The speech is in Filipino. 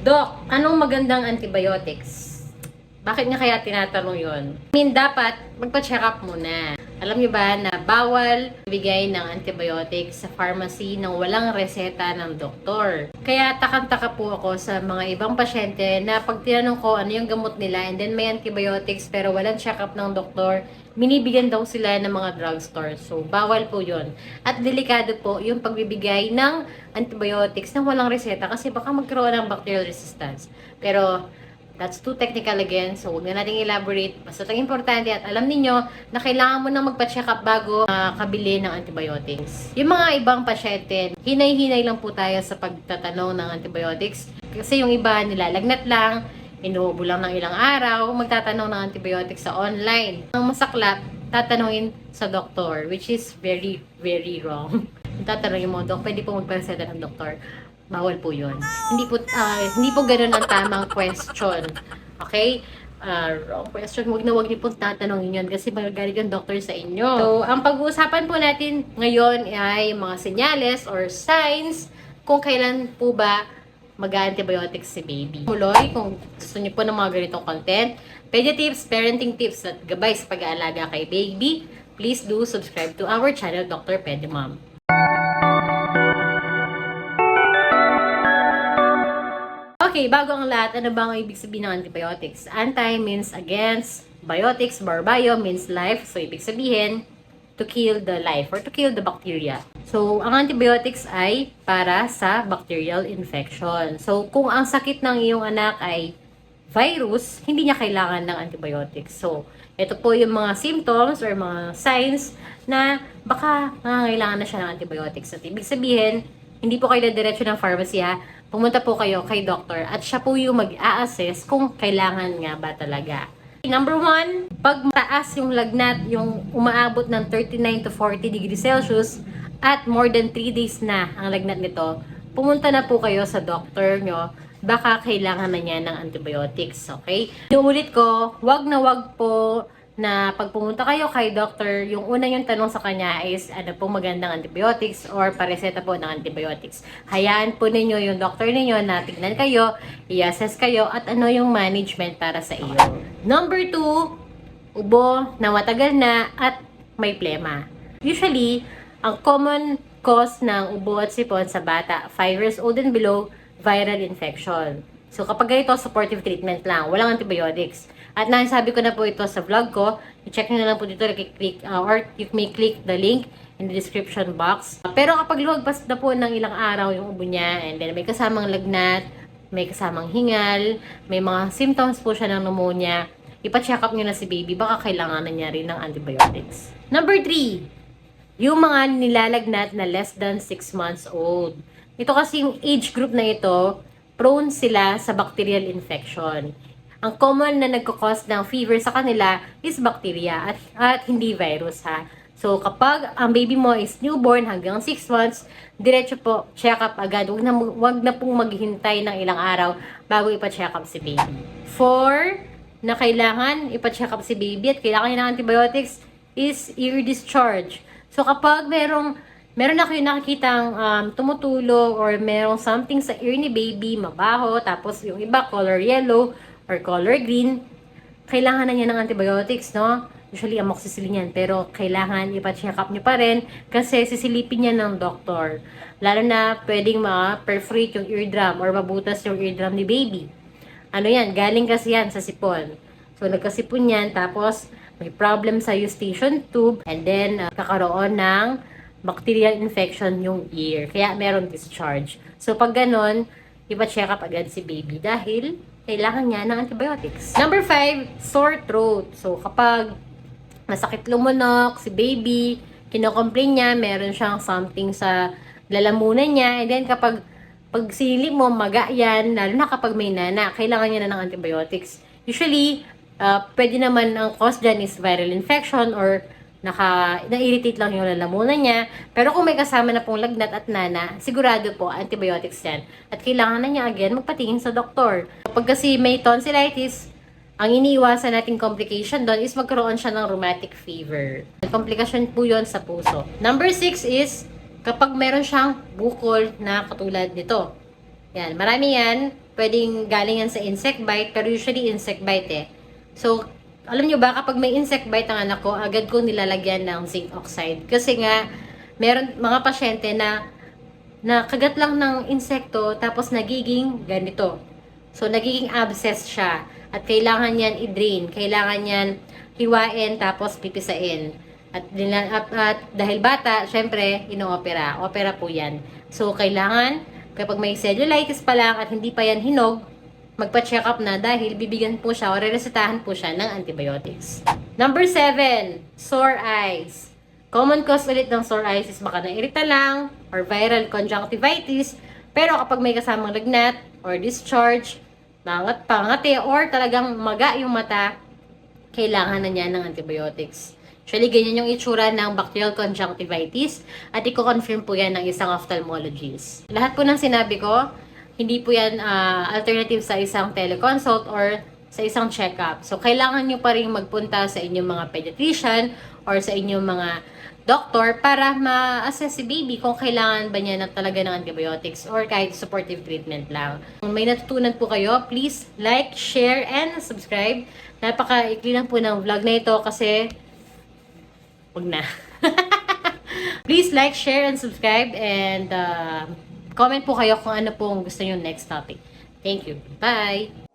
Doc, anong magandang antibiotics? Bakit nga kaya tinatanong yon? I mean, dapat magpa-check up muna. Alam niyo ba na bawal bigay ng antibiotics sa pharmacy nang walang reseta ng doktor. Kaya takang-taka po ako sa mga ibang pasyente na pag tinanong ko ano yung gamot nila and then may antibiotics pero walang check-up ng doktor, minibigyan daw sila ng mga drugstore. So, bawal po yon At delikado po yung pagbibigay ng antibiotics na walang reseta kasi baka magkaroon ng bacterial resistance. Pero, That's too technical again, so huwag na natin elaborate. Basta ang importante at alam ninyo na kailangan mo nang magpa-check up bago uh, kabili ng antibiotics. Yung mga ibang pasyente, hinay-hinay lang po tayo sa pagtatanong ng antibiotics. Kasi yung iba nilalagnat lang, inuubo lang ng ilang araw, magtatanong ng antibiotics sa online. Ang masaklap, tatanungin sa doktor, which is very, very wrong. Tatanungin mo, Dok, pwede po magpreseta ng doktor bawal po yun. Hindi po, ah, hindi po ganun ang tamang question. Okay? Uh, wrong question. Huwag na huwag niyo po tatanungin yun kasi magagalit yung doctor sa inyo. So, ang pag-uusapan po natin ngayon ay mga senyales or signs kung kailan po ba mag-antibiotics si baby. Muloy, kung gusto niyo po ng mga ganitong content, pedi tips, parenting tips at gabay sa pag-aalaga kay baby, please do subscribe to our channel, Dr. Pedimom. Okay, bago ang lahat, ano ba ang ibig sabihin ng antibiotics? Anti means against, biotics, barbio means life. So, ibig sabihin, to kill the life or to kill the bacteria. So, ang antibiotics ay para sa bacterial infection. So, kung ang sakit ng iyong anak ay virus, hindi niya kailangan ng antibiotics. So, ito po yung mga symptoms or mga signs na baka nangangailangan na siya ng antibiotics. At ibig sabihin, hindi po kayo diretso ng pharmacy ha pumunta po kayo kay doctor at siya po yung mag-a-assess kung kailangan nga ba talaga. Number one, pag mataas yung lagnat, yung umaabot ng 39 to 40 degrees Celsius at more than 3 days na ang lagnat nito, pumunta na po kayo sa doctor nyo baka kailangan na niya ng antibiotics, okay? Inuulit ko, wag na wag po na pag pumunta kayo kay doctor, yung una yung tanong sa kanya is ano po magandang antibiotics or pareseta po ng antibiotics. Hayaan po ninyo yung doctor ninyo na tignan kayo, i-assess kayo at ano yung management para sa iyo. Number two, ubo na matagal na at may plema. Usually, ang common cause ng ubo at sipon sa bata, 5 years old and below, viral infection. So, kapag ganito, supportive treatment lang. Walang antibiotics. At nasabi ko na po ito sa vlog ko. I-check nyo na lang po dito. Click, uh, or you may click the link in the description box. Pero kapag lumagpas na po ng ilang araw yung ubo niya, and then may kasamang lagnat, may kasamang hingal, may mga symptoms po siya ng pneumonia, ipa-check up nyo na si baby. Baka kailangan na niya rin ng antibiotics. Number 3, yung mga nilalagnat na less than 6 months old. Ito kasi yung age group na ito, prone sila sa bacterial infection. Ang common na nagkakos ng fever sa kanila is bacteria at, at hindi virus ha. So, kapag ang baby mo is newborn hanggang 6 months, diretso po, check up agad. Huwag na, huwag na pong maghintay ng ilang araw bago ipa-check up si baby. For na kailangan ipa-check up si baby at kailangan niya ng antibiotics is ear discharge. So, kapag merong meron na kayo nakikitang um, tumutulo or merong something sa ear ni baby, mabaho, tapos yung iba color yellow or color green, kailangan na niya ng antibiotics, no? Usually, amoxicillin yan, pero kailangan ipa-check up niyo pa rin kasi sisilipin niya ng doktor. Lalo na pwedeng ma-perforate yung eardrum or mabutas yung eardrum ni baby. Ano yan? Galing kasi yan sa sipon. So, nagkasipon yan, tapos may problem sa eustachian tube, and then uh, kakaroon ng bacterial infection yung ear. Kaya meron discharge. So, pag ganon, ipa-check up agad si baby dahil kailangan niya ng antibiotics. Number 5, sore throat. So, kapag masakit lumunok si baby, kinocomplain niya, meron siyang something sa lalamunan niya, and then kapag pag sinilip mo, maga yan, lalo na kapag may nana, kailangan niya na ng antibiotics. Usually, uh, pwede naman ang cause dyan is viral infection or naka, na-irritate lang yung lalamunan niya. Pero kung may kasama na pong lagnat at nana, sigurado po, antibiotics yan. At kailangan na niya again magpatingin sa doktor. Kapag kasi may tonsillitis, ang iniiwasan nating complication doon is magkaroon siya ng rheumatic fever. Komplikasyon po yon sa puso. Number 6 is kapag meron siyang bukol na katulad nito. Yan, marami yan. Pwedeng galing yan sa insect bite, pero usually insect bite eh. So, alam nyo ba, kapag may insect bite ang anak ko, agad ko nilalagyan ng zinc oxide. Kasi nga, meron mga pasyente na na kagat lang ng insekto tapos nagiging ganito. So, nagiging abscess siya. At kailangan yan i-drain. Kailangan yan hiwain tapos pipisain. At, at, at dahil bata, syempre, ino-opera. Opera po yan. So, kailangan, kapag may cellulitis pa lang at hindi pa yan hinog, magpa-check up na dahil bibigyan po siya o reresetahan po siya ng antibiotics. Number 7, sore eyes. Common cause ulit ng sore eyes is baka nairita lang or viral conjunctivitis. Pero kapag may kasamang lagnat or discharge, mangat pangati or talagang maga yung mata, kailangan na niya ng antibiotics. Actually, ganyan yung itsura ng bacterial conjunctivitis at i-confirm po yan ng isang ophthalmologist. Lahat po ng sinabi ko, hindi po yan ah, alternative sa isang teleconsult or sa isang check-up. So, kailangan nyo pa rin magpunta sa inyong mga pediatrician or sa inyong mga doktor para ma-assess si baby kung kailangan ba niya na talaga ng antibiotics or kahit supportive treatment lang. Kung may natutunan po kayo, please like, share, and subscribe. Napaka-ikli lang po ng vlog na ito kasi wag na. please like, share, and subscribe and uh, comment po kayo kung ano pong gusto nyo next topic. Thank you. Bye!